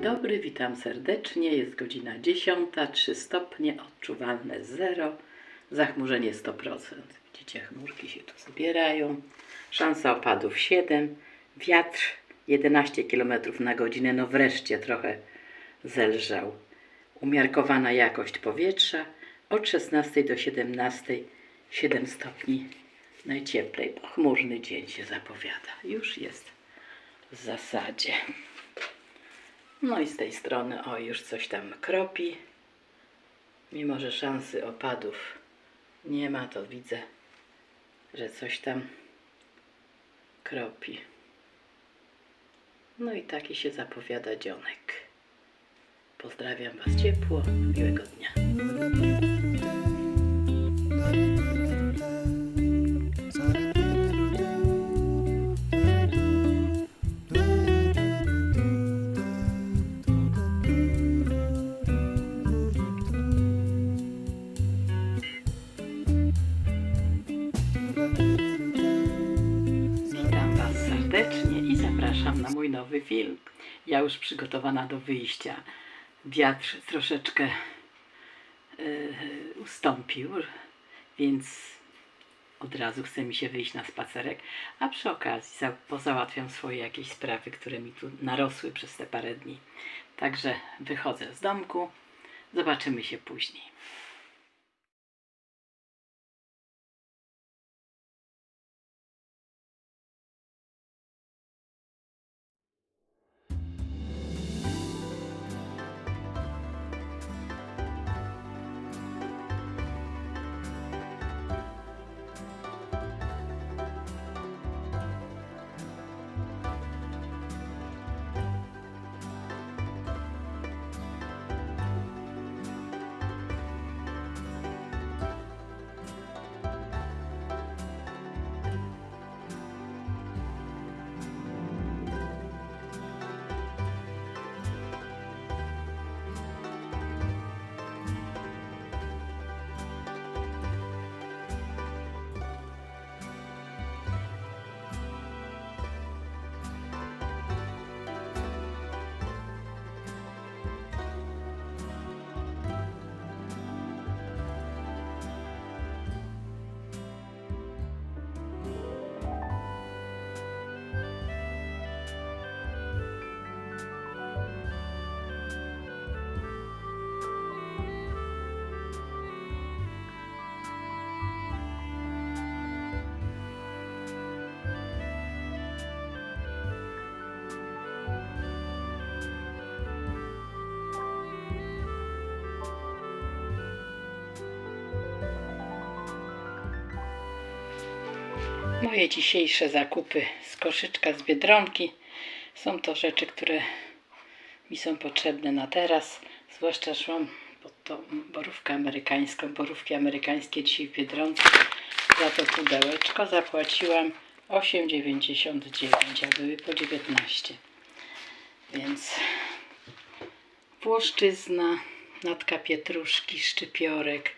Dzień dobry, witam serdecznie. Jest godzina 10, 3 stopnie, odczuwalne 0, zachmurzenie 100%. Widzicie, chmurki się tu zbierają. Szansa opadów 7, wiatr 11 km na godzinę, no wreszcie trochę zelżał. Umiarkowana jakość powietrza od 16 do 17, 7 stopni najcieplej. Pochmurny dzień się zapowiada. Już jest w zasadzie. No i z tej strony, o, już coś tam kropi. Mimo, że szansy opadów nie ma, to widzę, że coś tam kropi. No i taki się zapowiada dzionek. Pozdrawiam Was ciepło, miłego dnia. Mój nowy film. Ja już przygotowana do wyjścia. Wiatr troszeczkę yy, ustąpił, więc od razu chce mi się wyjść na spacerek, a przy okazji za, pozałatwiam swoje jakieś sprawy, które mi tu narosły przez te parę dni. Także wychodzę z domku. Zobaczymy się później. Moje dzisiejsze zakupy z koszyczka z Biedronki są to rzeczy, które mi są potrzebne na teraz. Zwłaszcza szłam pod tą borówkę amerykańską. Borówki amerykańskie dzisiaj w Biedronce. Za to pudełeczko zapłaciłam 8,99, a były po 19. Więc włoszczyzna, natka pietruszki, szczypiorek.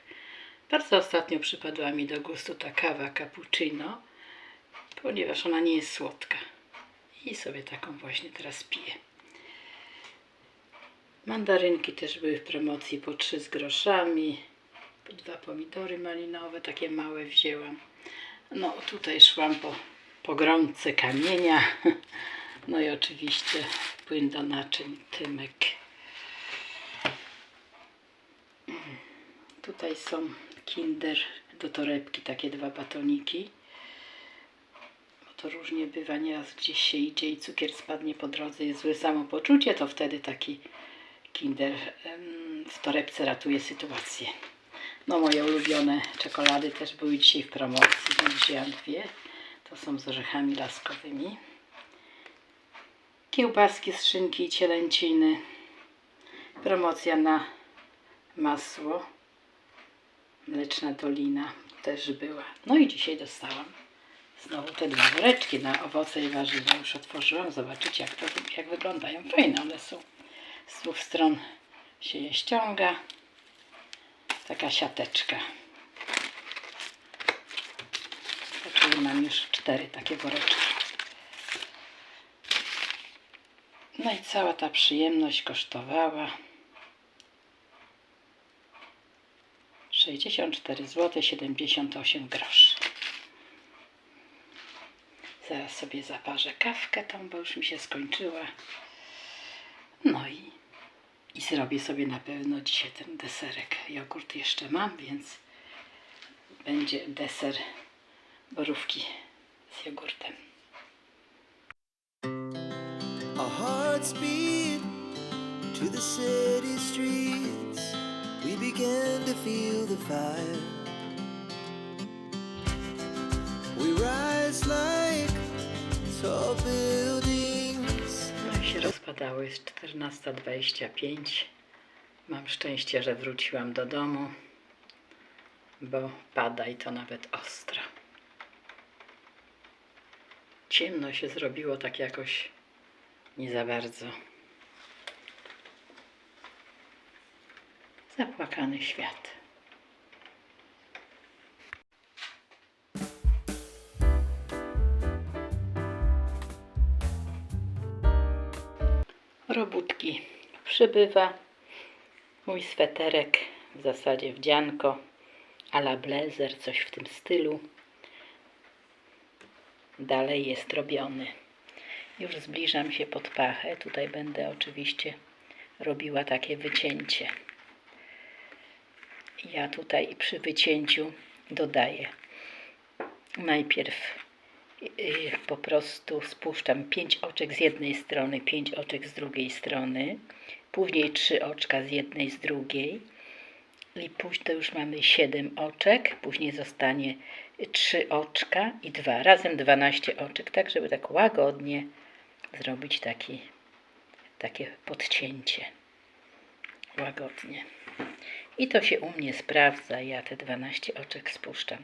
Bardzo ostatnio przypadła mi do gustu ta kawa cappuccino, ponieważ ona nie jest słodka. I sobie taką właśnie teraz piję. Mandarynki też były w promocji po 3 z groszami. Dwa pomidory malinowe, takie małe wzięłam. No tutaj szłam po, po kamienia. No i oczywiście płyn do naczyń Tymek. Tutaj są Kinder do torebki, takie dwa batoniki. To różnie bywa, nieraz gdzieś się idzie i cukier spadnie po drodze, jest złe samopoczucie, to wtedy taki Kinder w torebce ratuje sytuację. No moje ulubione czekolady też były dzisiaj w promocji, wzięłam dwie. To są z orzechami laskowymi. Kiełbaski z szynki i cielęciny. Promocja na masło. Mleczna Dolina też była. No i dzisiaj dostałam znowu te dwa woreczki na owoce i warzywa. Już otworzyłam. Zobaczycie, jak, to, jak wyglądają. Fajne one są. Z dwóch stron się je ściąga. Taka siateczka. Czyli mam już cztery takie woreczki. No i cała ta przyjemność kosztowała 64 zł 78 groszy. Zaraz sobie zaparzę kawkę tą, bo już mi się skończyła. No i, i zrobię sobie na pewno dzisiaj ten deserek. Jogurt jeszcze mam, więc będzie deser borówki z jogurtem. Our hearts beat to the city streets. We began to feel the fire. We rise like. No i się rozpadało, jest 14.25. Mam szczęście, że wróciłam do domu, bo pada i to nawet ostro. Ciemno się zrobiło tak jakoś nie za bardzo. Zapłakany świat. Robótki przybywa. Mój sweterek, w zasadzie wdzianko, a la blazer, coś w tym stylu. Dalej jest robiony. Już zbliżam się pod pachę. Tutaj będę oczywiście robiła takie wycięcie. Ja tutaj przy wycięciu dodaję najpierw po prostu spuszczam 5 oczek z jednej strony, 5 oczek z drugiej strony, później 3 oczka z jednej, z drugiej i później to już mamy 7 oczek, później zostanie 3 oczka i 2, razem 12 oczek, tak żeby tak łagodnie zrobić taki, takie podcięcie. Łagodnie. I to się u mnie sprawdza, ja te 12 oczek spuszczam.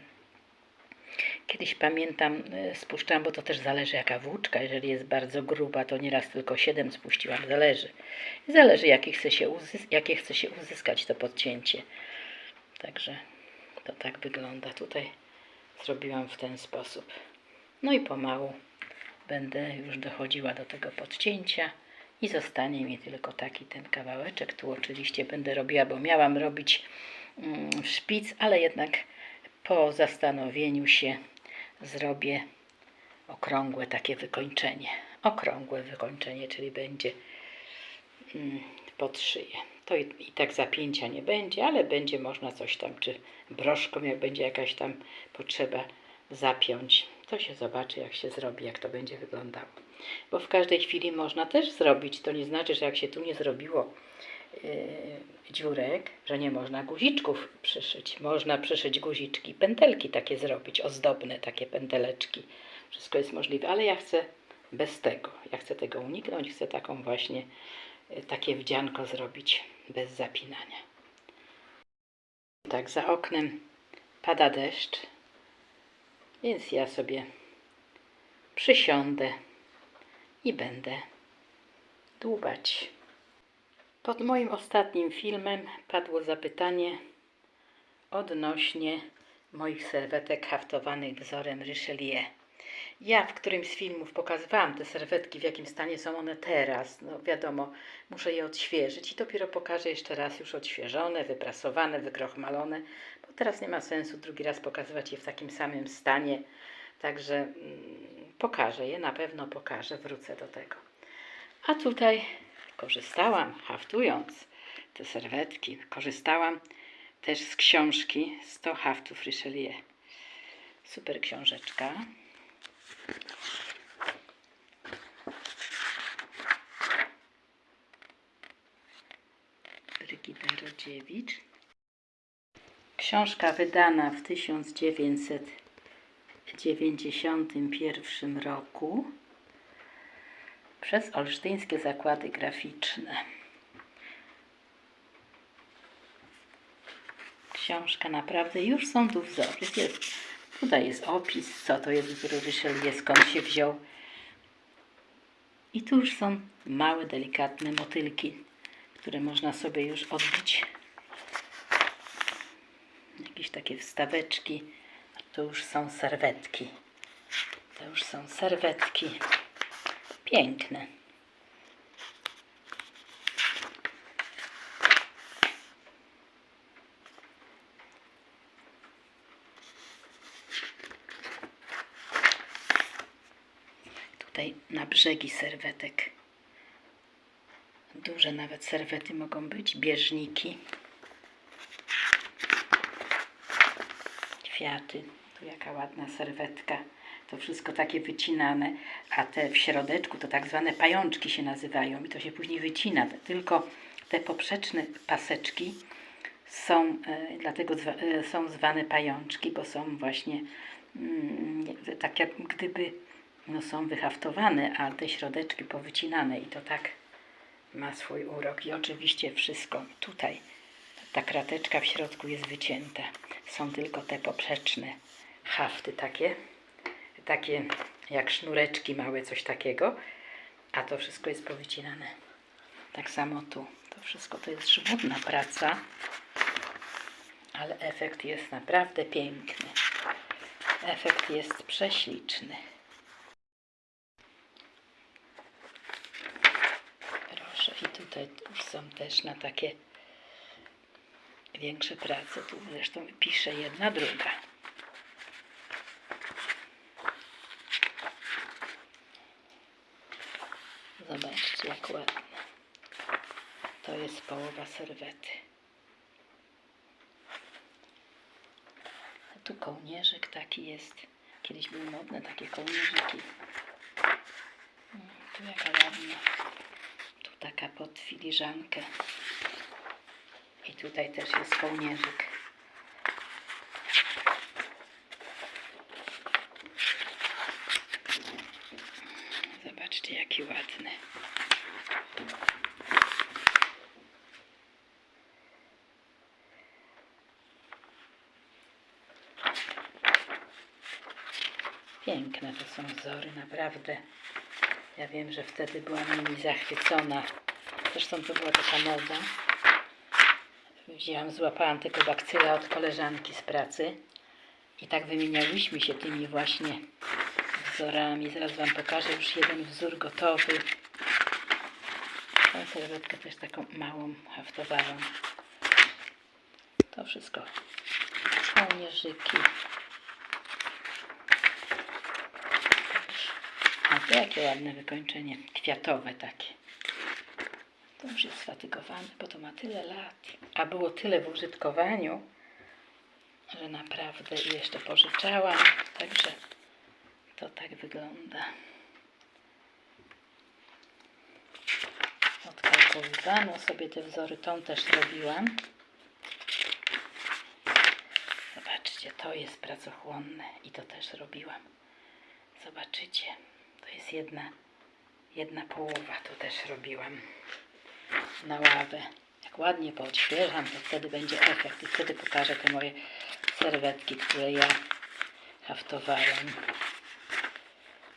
Kiedyś pamiętam, e, spuszczałam, bo to też zależy jaka włóczka. Jeżeli jest bardzo gruba, to nieraz tylko 7 spuściłam, zależy. Zależy, jakie chce się, uzys- jakie chce się uzyskać to podcięcie. Także to tak wygląda. Tutaj zrobiłam w ten sposób. No i pomału będę już dochodziła do tego podcięcia i zostanie mi tylko taki ten kawałeczek. Tu oczywiście będę robiła, bo miałam robić mm, szpic, ale jednak po zastanowieniu się zrobię okrągłe takie wykończenie. Okrągłe wykończenie, czyli będzie mm, pod szyję. To i, i tak zapięcia nie będzie, ale będzie można coś tam, czy broszką, jak będzie jakaś tam potrzeba zapiąć. To się zobaczy, jak się zrobi, jak to będzie wyglądało. Bo w każdej chwili można też zrobić. To nie znaczy, że jak się tu nie zrobiło dziurek, że nie można guziczków przyszyć. Można przyszyć guziczki, pętelki takie zrobić, ozdobne takie pęteleczki. Wszystko jest możliwe, ale ja chcę bez tego. Ja chcę tego uniknąć, chcę taką właśnie y, takie wdzianko zrobić bez zapinania. Tak, za oknem pada deszcz, więc ja sobie przysiądę i będę dłubać. Pod moim ostatnim filmem padło zapytanie odnośnie moich serwetek haftowanych wzorem Richelieu. Ja w którymś z filmów pokazywałam te serwetki, w jakim stanie są one teraz. No wiadomo, muszę je odświeżyć i dopiero pokażę jeszcze raz już odświeżone, wyprasowane, wykrochmalone, bo teraz nie ma sensu drugi raz pokazywać je w takim samym stanie. Także mm, pokażę je, na pewno pokażę, wrócę do tego. A tutaj korzystałam, haftując te serwetki, korzystałam też z książki 100 haftów Richelieu. Super książeczka. Brygida Rodziewicz. Książka wydana w 1991 roku przez Olsztyńskie Zakłady Graficzne. Książka naprawdę, już są tu wzory. Jest, tutaj jest opis, co to jest wzór Richelieu, skąd się wziął. I tu już są małe, delikatne motylki, które można sobie już odbić. Jakieś takie wstaweczki. To już są serwetki. To już są serwetki. Piękne. Tutaj na brzegi serwetek. Duże nawet serwety mogą być, bieżniki. Kwiaty. Tu jaka ładna serwetka. To wszystko takie wycinane, a te w środeczku to tak zwane pajączki się nazywają i to się później wycina. Tylko te poprzeczne paseczki są, e, dlatego e, są zwane pajączki, bo są właśnie mm, tak jak gdyby no, są wyhaftowane, a te środeczki powycinane i to tak ma swój urok. I oczywiście wszystko tutaj, ta krateczka w środku jest wycięta. Są tylko te poprzeczne hafty takie, takie jak sznureczki małe, coś takiego, a to wszystko jest powycinane. Tak samo tu. To wszystko to jest żmudna praca, ale efekt jest naprawdę piękny. Efekt jest prześliczny. Proszę, i tutaj już są też na takie większe prace. Tu zresztą pisze jedna, druga. Zobaczcie, jak ładnie. To jest połowa serwety. Tu kołnierzyk taki jest. Kiedyś były modne takie kołnierzyki. Tu jaka ładna. Tu taka pod filiżankę. I tutaj też jest kołnierzyk. Zobaczcie, jaki ładny. Piękne to są wzory, naprawdę. Ja wiem, że wtedy byłam nimi zachwycona. Zresztą to była taka moda. Wzięłam, złapałam tego bakcyla od koleżanki z pracy i tak wymieniałyśmy się tymi właśnie wzorami. Zaraz Wam pokażę już jeden wzór gotowy. Tę serwetkę też taką małą haftowałam. To wszystko. Kołnierzyki. A to jakie ładne wykończenie. Kwiatowe takie. To już jest sfatygowane, bo to ma tyle lat. A było tyle w użytkowaniu, że naprawdę jeszcze pożyczałam. Także to tak wygląda. Odkalkowywano sobie te wzory, tą też robiłam. Zobaczcie, to jest pracochłonne i to też robiłam. Zobaczycie, to jest jedna, jedna połowa, to też robiłam na ławę. Jak ładnie poodświeżam, to wtedy będzie efekt i wtedy pokażę te moje serwetki, które ja haftowałam.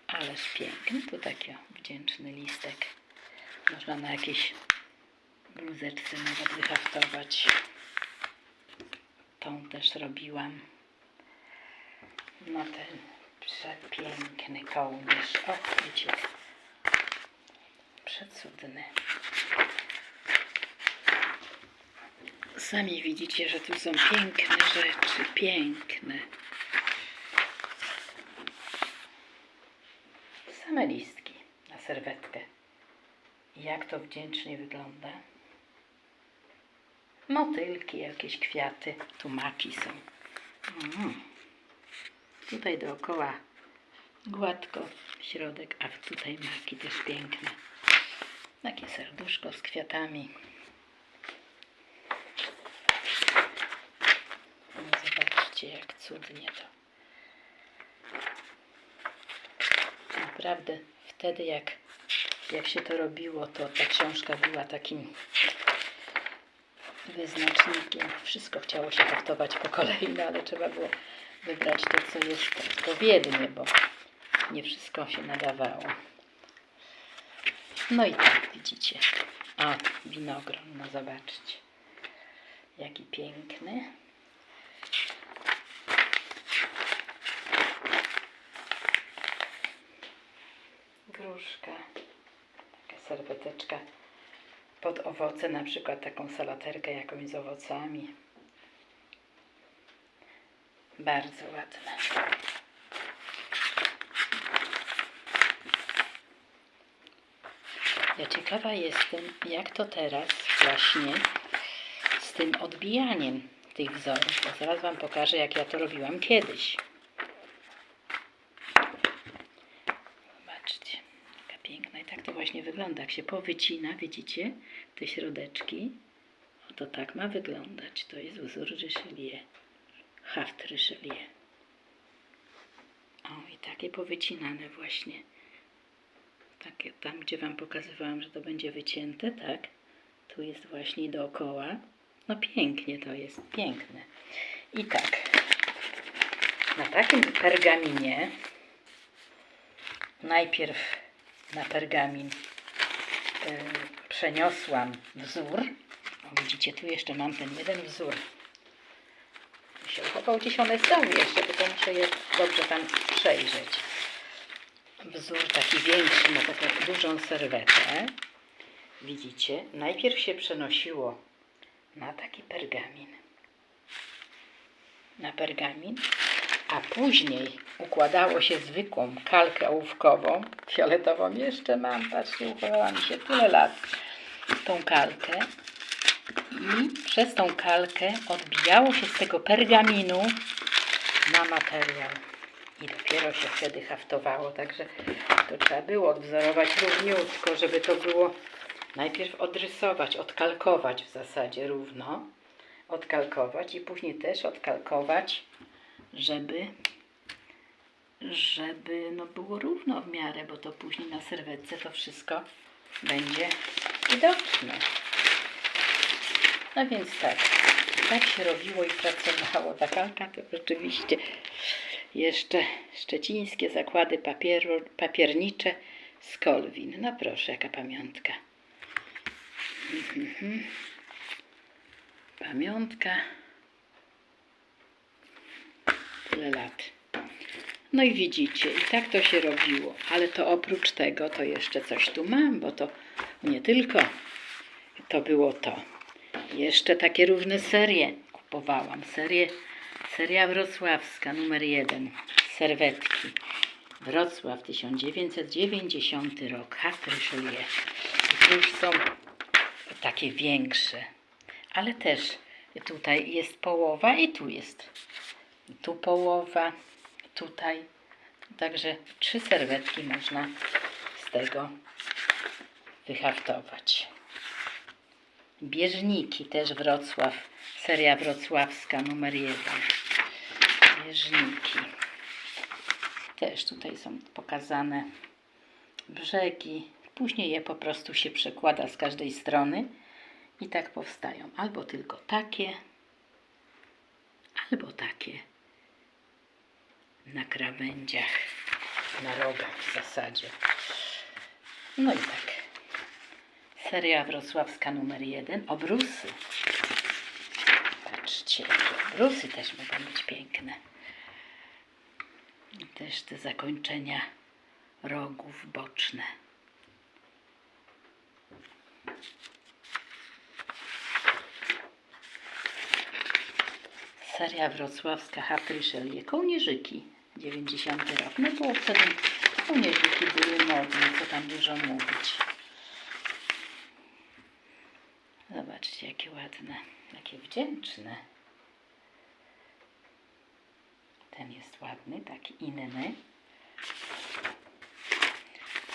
Ależ piękny, tu taki wdzięczny listek. Można na jakiejś bluzeczce nawet wyhaftować. Tą też robiłam. No ten przepiękny kołnierz. O, widzicie, przecudny. Sami widzicie, że tu są piękne rzeczy, piękne. Same listki na serwetkę. Jak to wdzięcznie wygląda. Motylki, jakieś kwiaty, tu maki są. Mm. Tutaj dookoła gładko środek, a tutaj maki też piękne. Takie serduszko z kwiatami. No zobaczcie, jak cudnie to. Naprawdę wtedy, jak, jak się to robiło, to ta książka była takim wyznacznikiem. Wszystko chciało się haftować po kolei, no ale trzeba było wybrać to, co jest odpowiednie, bo nie wszystko się nadawało. No i tak, widzicie. O, winogron, no zobaczcie. Jaki piękny. Gruszka. Taka serweteczka pod owoce, na przykład taką salaterkę jakąś z owocami. Bardzo ładne. Ja ciekawa jestem, jak to teraz właśnie z tym odbijaniem tych wzorów. Zaraz Wam pokażę, jak ja to robiłam kiedyś. Zobaczcie, jaka piękna. I tak to właśnie wygląda. Jak się powycina, widzicie, te środeczki. Oto tak ma wyglądać. To jest wzór Richelieu. Haft Richelieu. O, i takie powycinane właśnie. Takie, tam, gdzie Wam pokazywałam, że to będzie wycięte, tak? Tu jest właśnie dookoła. No pięknie to jest, piękne. I tak, na takim pergaminie najpierw na pergamin e, przeniosłam wzór. O, widzicie, tu jeszcze mam ten jeden wzór. Się uchował gdzieś one są jeszcze, tylko muszę je dobrze tam przejrzeć. Wzór taki większy na taką dużą serwetę. Widzicie, najpierw się przenosiło na taki pergamin. Na pergamin, a później układało się zwykłą kalkę ołówkową, fioletową jeszcze mam, patrzcie, uchowała mi się tyle lat tą kalkę i przez tą kalkę odbijało się z tego pergaminu na materiał i dopiero się wtedy haftowało, także to trzeba było odwzorować równiutko, żeby to było najpierw odrysować, odkalkować w zasadzie równo, odkalkować i później też odkalkować, żeby żeby no było równo w miarę, bo to później na serwetce to wszystko będzie widoczne. No więc tak, tak się robiło i pracowało. Ta kalka to rzeczywiście jeszcze szczecińskie zakłady papieru, papiernicze z Kolwin. No proszę, jaka pamiątka. Mhm. Pamiątka. Tyle lat. No i widzicie, i tak to się robiło. Ale to oprócz tego, to jeszcze coś tu mam, bo to nie tylko to było to. Jeszcze takie różne serie kupowałam. Serie, seria wrocławska numer jeden. Serwetki. Wrocław 1990 rok. I tu już są takie większe. Ale też tutaj jest połowa i tu jest. Tu połowa, tutaj. Także trzy serwetki można z tego wyhaftować. Bieżniki też Wrocław, seria wrocławska numer jeden. Bieżniki. Też tutaj są pokazane brzegi. Później je po prostu się przekłada z każdej strony i tak powstają. Albo tylko takie, albo takie na krawędziach, na rogach w zasadzie. No i tak. Seria wrocławska numer jeden. Obrusy. Patrzcie, obrusy też mogą być piękne. I też te zakończenia rogów boczne. Seria wrocławska Richelieu. Kołnierzyki. 90 rok. No bo wtedy kołnierzyki były modne, co tam dużo mówić. Zobaczcie, jakie ładne, jakie wdzięczne. Ten jest ładny, taki inny.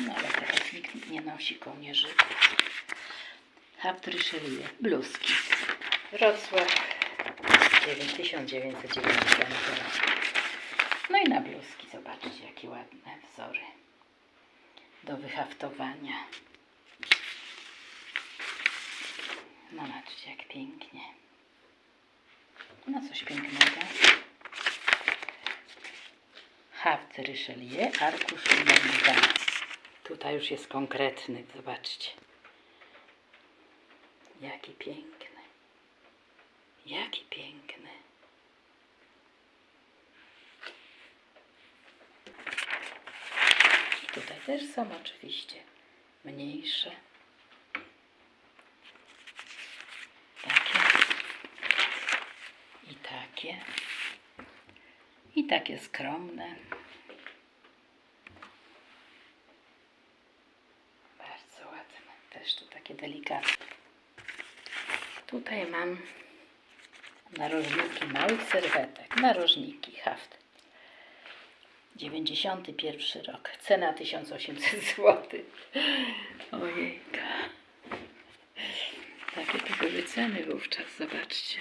No ale teraz nikt nie nosi kołnierzyków. Haft Richelieu, bluzki. Wrocław, 1990 rok. No i na bluzki, zobaczcie, jakie ładne wzory do wyhaftowania. No zobaczcie, jak pięknie. No coś pięknego. Haft Richelieu, arkusz numer. Tutaj już jest konkretny, zobaczcie. Jaki piękny. Jaki piękny. I tutaj też są oczywiście mniejsze. Takie. I takie. I takie skromne. Bardzo ładne. delikatny. Tutaj mam narożniki małych serwetek. Narożniki haft. 91 rok. Cena 1800 zł. Ojejka. Takie to były ceny wówczas. Zobaczcie.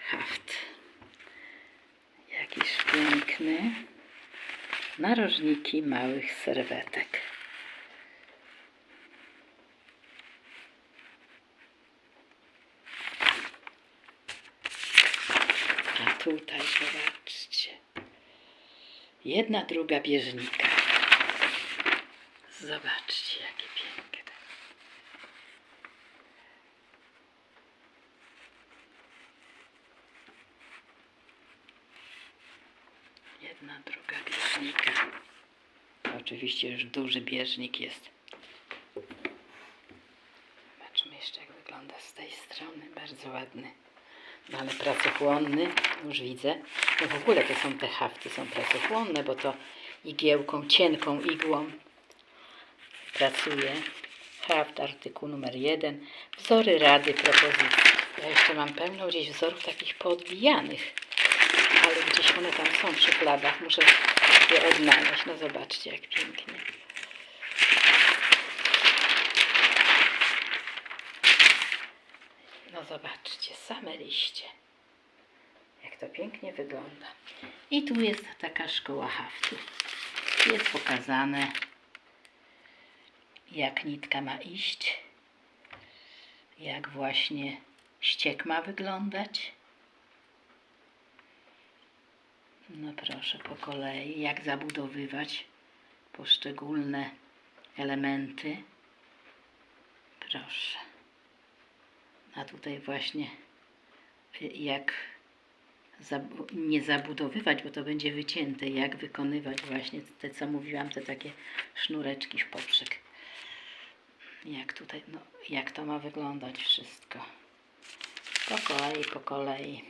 Haft. Jakiś piękny. Narożniki małych serwetek. A tutaj zobaczcie. Jedna, druga bieżnika. Zobaczcie, jakie piękne. Jedna, druga bieżnika. To oczywiście już duży bieżnik jest. Zobaczmy jeszcze, jak wygląda z tej strony. Bardzo ładny. No ale pracochłonny, już widzę. No w ogóle to są te hafty, są pracochłonne, bo to igiełką, cienką igłą pracuje. Haft, artykuł numer jeden. Wzory rady, propozycji. Ja jeszcze mam pełno gdzieś wzorów takich poodbijanych, ale gdzieś one tam są w szufladach. Muszę je odnaleźć. No zobaczcie, jak pięknie. No zobaczcie, same liście. Jak to pięknie wygląda. I tu jest taka szkoła haftu. Jest pokazane, jak nitka ma iść, jak właśnie ściek ma wyglądać. No proszę, po kolei, jak zabudowywać poszczególne elementy. Proszę. A tutaj właśnie y, jak nie zabudowywać, bo to będzie wycięte, jak wykonywać właśnie te, co mówiłam, te takie sznureczki w poprzek. Jak tutaj, no, jak to ma wyglądać wszystko. Po kolei, po kolei.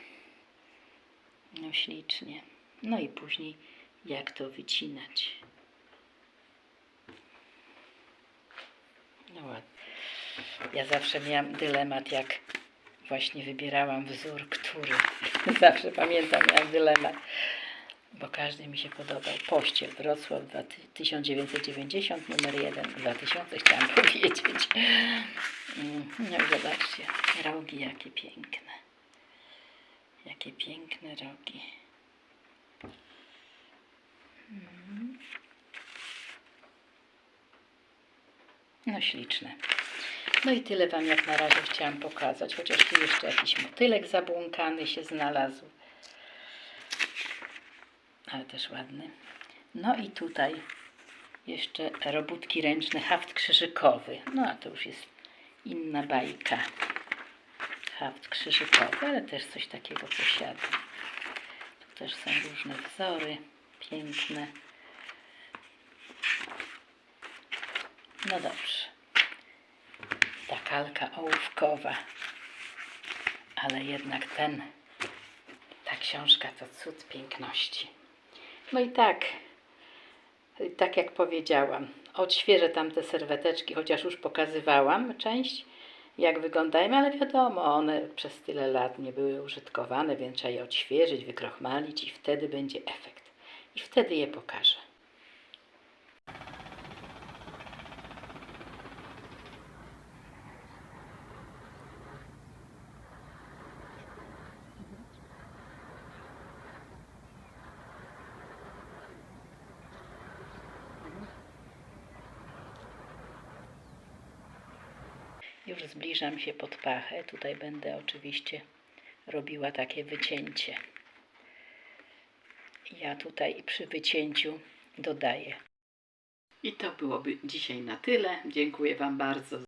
No ślicznie. No i później jak to wycinać. No ładnie. Ja zawsze miałam dylemat, jak właśnie wybierałam wzór, który. Zawsze pamiętam, miałam dylemat, bo każdy mi się podobał. Pościel Wrocław 2000 1990, numer 1, 2000 chciałam powiedzieć. Mm, No i zobaczcie, rogi jakie piękne. Jakie piękne rogi. No śliczne. No i tyle Wam jak na razie chciałam pokazać, chociaż tu jeszcze jakiś motylek zabłąkany się znalazł. Ale też ładny. No i tutaj jeszcze robótki ręczne, haft krzyżykowy. No a to już jest inna bajka. Haft krzyżykowy, ale też coś takiego posiadam. Tu też są różne wzory, piękne. No dobrze ta kalka ołówkowa. Ale jednak ten, ta książka to cud piękności. No i tak, tak jak powiedziałam, odświeżę tam te serweteczki, chociaż już pokazywałam część, jak wyglądają, ale wiadomo, one przez tyle lat nie były użytkowane, więc trzeba je odświeżyć, wykrochmalić i wtedy będzie efekt. I wtedy je pokażę. Już zbliżam się pod pachę. Tutaj będę oczywiście robiła takie wycięcie. Ja tutaj przy wycięciu dodaję. I to byłoby dzisiaj na tyle. Dziękuję Wam bardzo